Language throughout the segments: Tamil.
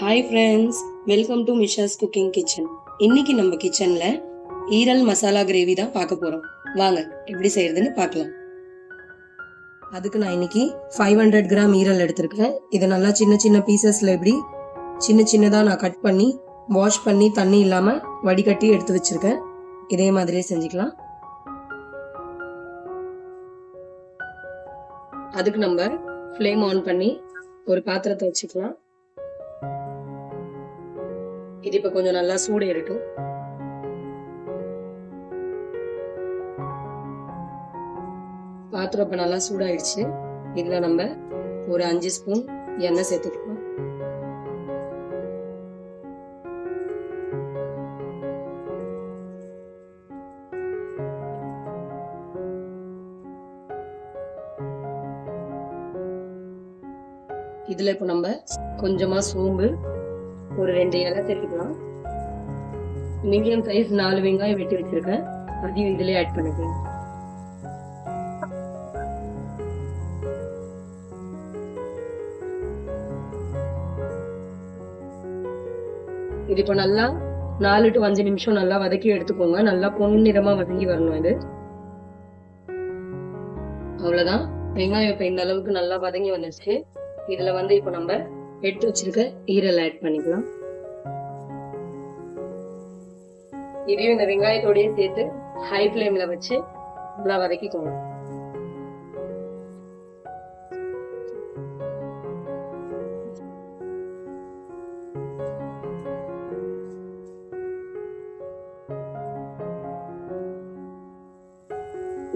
Hi friends welcome to Misha's cooking kitchen இன்னைக்கு நம்ம கிச்சனில் ஈரல் மசாலா கிரேவி தான் பார்க்க போகிறோம் வாங்க எப்படி செய்யறதுன்னு பார்க்கலாம். அதுக்கு நான் இன்னைக்கு ஃபைவ் ஹண்ட்ரட் கிராம் ஈரல் எடுத்திருக்கேன். இதை நல்லா சின்ன சின்ன பீசஸில் எப்படி சின்ன சின்னதாக நான் கட் பண்ணி வாஷ் பண்ணி தண்ணி இல்லாமல் வடிகட்டி எடுத்து வச்சிருக்கேன். இதே மாதிரியே செஞ்சுக்கலாம். அதுக்கு நம்ம ஃப்ளேம் ஆன் பண்ணி ஒரு பாத்திரத்தை வச்சுக்கலாம். இது இப்ப கொஞ்சம் நல்லா சூடு ஏறட்டும். பாத்திரம் இப்ப நல்லா சூடாயிடுச்சு. இதுல நம்ம ஒரு அஞ்சு ஸ்பூன் எண்ணெய் சேர்த்துக்கலாம். இதுல இப்ப நம்ம கொஞ்சமா சோம்பு ஒரு ரெண்டு இலை சேர்த்துக்கலாம். மீடியம் சைஸ் நாலு வெங்காயம் வெட்டி வச்சிருக்கேன். அதையும் இதுலயே ஆட் பண்ணிக்கலாம். இது இப்போ நல்லா நாலு டு அஞ்சு நிமிஷம் நல்லா வதக்கி எடுத்துக்கோங்க. நல்லா பொன்னிறமா வதங்கி வரணும் இது. அவ்வளவுதான். வெங்காயம் இப்ப இந்த அளவுக்கு நல்லா வதங்கி வந்துச்சு இதுல வந்து இப்ப நம்ம எடுத்து வச்சிருக்க ஈரல் ஆட் பண்ணிக்கலாம். இதையும் இந்த வெங்காயத்தோடய சேர்த்து ஹை ஃப்ளேம்ல வச்சு நல்லா வதக்கிக்கோங்க.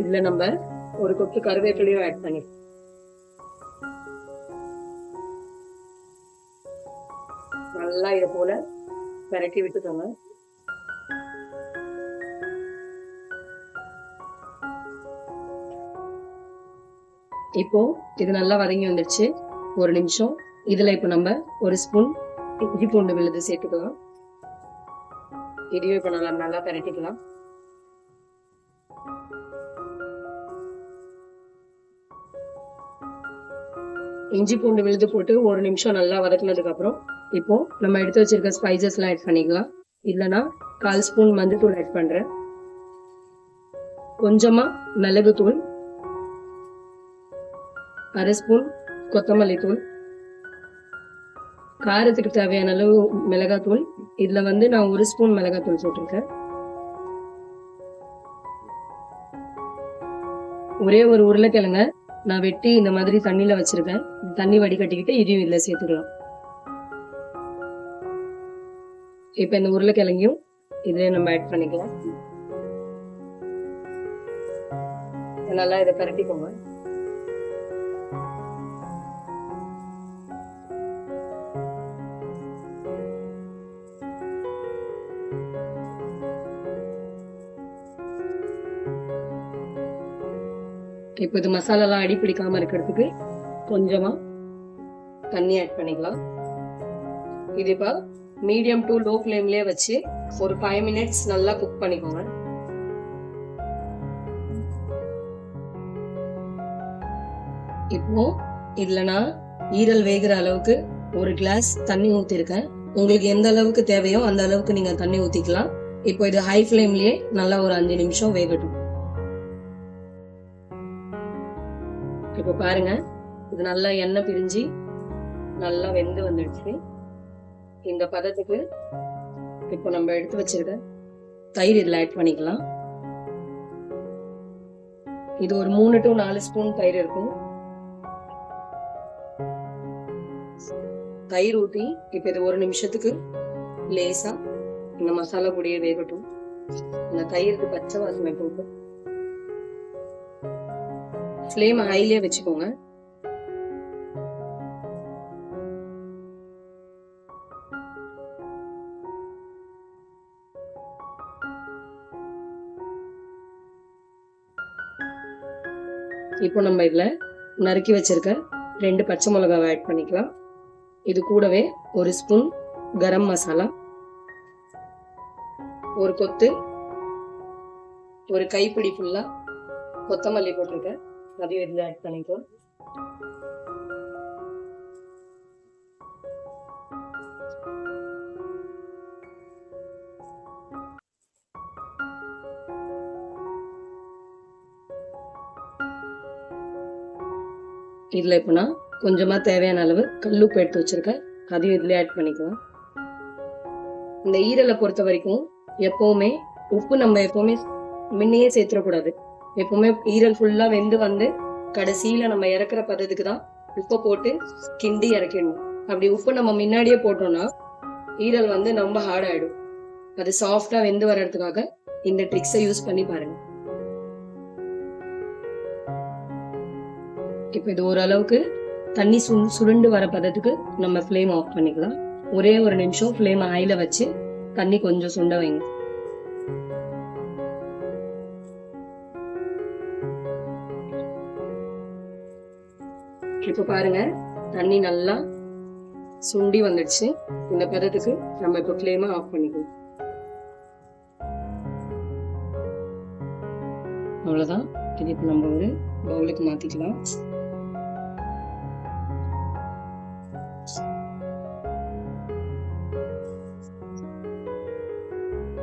இதுல நம்ம ஒரு கொத்து கருவேப்பிலையும் ஆட் பண்ணிக்கலாம். நல்லா இதை போல பெரட்டி விட்டுக்கோங்க. இப்போ இது நல்லா வதங்கி வந்துடுச்சு. ஒரு நிமிஷம். இதுல இப்போ நம்ம ஒரு ஸ்பூன் இஞ்சி பூண்டு விழுது சேர்த்துக்கலாம். இடியும் இப்போ நல்லா நல்லா பரட்டிக்கலாம். இஞ்சி பூண்டு விழுது போட்டு ஒரு நிமிஷம் நல்லா வதக்குனதுக்கு அப்புறம் இப்போ நம்ம எடுத்து வச்சிருக்க ஸ்பைசஸ் எல்லாம் ஆட் பண்ணிக்கலாம். இல்லைன்னா கால் ஸ்பூன் மஞ்சள் ஆட் பண்றேன். கொஞ்சமா மிளகு தூள் அரை ஸ்பூன் கொத்தமல்லி தூள் காரத்துக்கு தேவையான அளவு மிளகாத்தூள் இதுல வந்து நான் ஒரு ஸ்பூன் மிளகாத்தூள் போட்டிருக்கேன். ஒரே ஒரு உருளைக்கிழங்க நான் வெட்டி இந்த மாதிரி தண்ணியில வச்சிருக்கேன். தண்ணி வடிகட்டிக்கிட்டு இதையும் இதுல சேர்த்துக்கலாம். இப்ப இந்த உருளைக்கிழங்கையும் இதுல நம்ம ஆட் பண்ணிக்கலாம். நல்லா இதை பரட்டிக்கோங்க. இப்போ இது மசாலாலாம் அடி பிடிக்காம இருக்கிறதுக்கு கொஞ்சமா தண்ணி ஆட் பண்ணிக்கலாம். இது இப்போ மீடியம் டு லோ ஃப்ளேம்லேயே வச்சு ஒரு ஃபைவ் மினிட்ஸ் நல்லா குக் பண்ணிக்கோங்க. இப்போ இதுல நான் ஈரல் வேகிற அளவுக்கு ஒரு கிளாஸ் தண்ணி ஊற்றிருக்கேன் உங்களுக்கு எந்த அளவுக்கு தேவையோ அந்த அளவுக்கு நீங்கள் தண்ணி ஊற்றிக்கலாம் இப்போ இது ஹை ஃப்ளேம்லேயே நல்லா ஒரு அஞ்சு நிமிஷம் வேகட்டும். இப்போ பாருங்க இது நல்லா எண்ணெய் பிரிஞ்சு நல்லா வெந்து வந்துடுச்சு. இந்த பதத்துக்கு இப்போ நம்ம எடுத்து வச்சிருக்க தயிர் இதில் ஆட் பண்ணிக்கலாம். இது ஒரு மூணு டு நாலு ஸ்பூன் தயிர் இருக்கும். தயிர் ஊற்றி இப்போ இது ஒரு நிமிஷத்துக்கு லேசா இந்த மசாலா பொடியை வேகட்டும். இந்த தயிருக்கு பச்சை வாசனை போட்டு. ஃப்ளேம் ஹைலியே வச்சுக்கோங்க. இப்போ நம்ம இதில் நறுக்கி வச்சிருக்க ரெண்டு பச்சை மிளகாவை ஆட் பண்ணிக்கலாம். இது கூடவே ஒரு ஸ்பூன் கரம் மசாலா ஒரு கொத்து ஒரு கைப்பிடி ஃபுல்லாக கொத்தமல்லி போட்டிருக்கேன். அதையும் இதில் ஆட் பண்ணிக்கோ இதில் இப்போ நான் கொஞ்சமாக தேவையான அளவு கல்லுப்பு எடுத்து வச்சிருக்கேன். அதையும் இதில் ஆட் பண்ணிக்கலாம். இந்த ஈரலை பொறுத்த வரைக்கும் எப்போவுமே உப்பு நம்ம எப்போவுமே முன்னையே சேர்த்துடக்கூடாது. எப்போவுமே ஈரல் ஃபுல்லாக வெந்து வந்து கடைசியில் நம்ம இறக்குற பதத்துக்கு தான் உப்பை போட்டு கிண்டி இறக்கிடணும். அப்படி உப்பு நம்ம முன்னாடியே போட்டோம்னா ஈரல் வந்து ரொம்ப ஹார்ட் ஆகிடும் அது சாஃப்டாக வெந்து வர்றதுக்காக இந்த ட்ரிக்ஸை யூஸ் பண்ணி பாருங்கள் இப்போ இது ஓரளவுக்கு தண்ணி சு சுருண்டு வர பதத்துக்கு நம்ம ஃப்ளேம் ஆஃப் பண்ணிக்கலாம். ஒரே ஒரு நிமிஷம் ஃப்ளேம் ஹைல வச்சு தண்ணி கொஞ்சம் சுண்ட வைங்க. இப்போ பாருங்க தண்ணி நல்லா சுண்டி வந்துடுச்சு. இந்த பதத்துக்கு நம்ம இப்போ ஃப்ளேமை ஆஃப் பண்ணிக்கலாம். அவ்வளோதான் இது இப்போ நம்ம ஒரு பவுலுக்கு மாற்றிக்கலாம்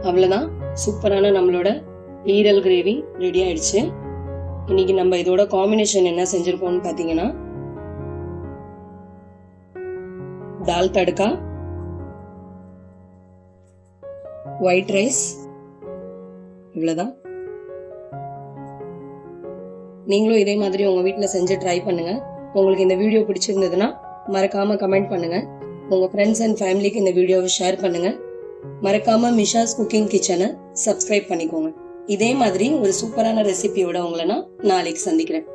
அவ்வளோதான் சூப்பரான நம்மளோட ஈரல் கிரேவி ரெடி ஆயிடுச்சு. இன்னைக்கு நம்ம இதோட காம்பினேஷன் என்ன செஞ்சிருக்கோம்னு பார்த்தீங்கன்னா தால் தடுக்கா ஒயிட் ரைஸ் இவ்வளோதான் நீங்களும் இதே மாதிரி உங்கள் வீட்டில் செஞ்சு ட்ரை பண்ணுங்க. உங்களுக்கு இந்த வீடியோ பிடிச்சிருந்ததுன்னா மறக்காமல் கமெண்ட் பண்ணுங்க. உங்கள் ஃப்ரெண்ட்ஸ் அண்ட் ஃபேமிலிக்கு இந்த வீடியோவை ஷேர் பண்ணுங்கள் மறக்காம மிஷாஸ் குக்கிங் கிச்சனை சப்ஸ்கிரைப் பண்ணிக்கோங்க. இதே மாதிரி ஒரு சூப்பரான ரெசிபியோட உங்களை நான் நாளைக்கு சந்திக்கிறேன்.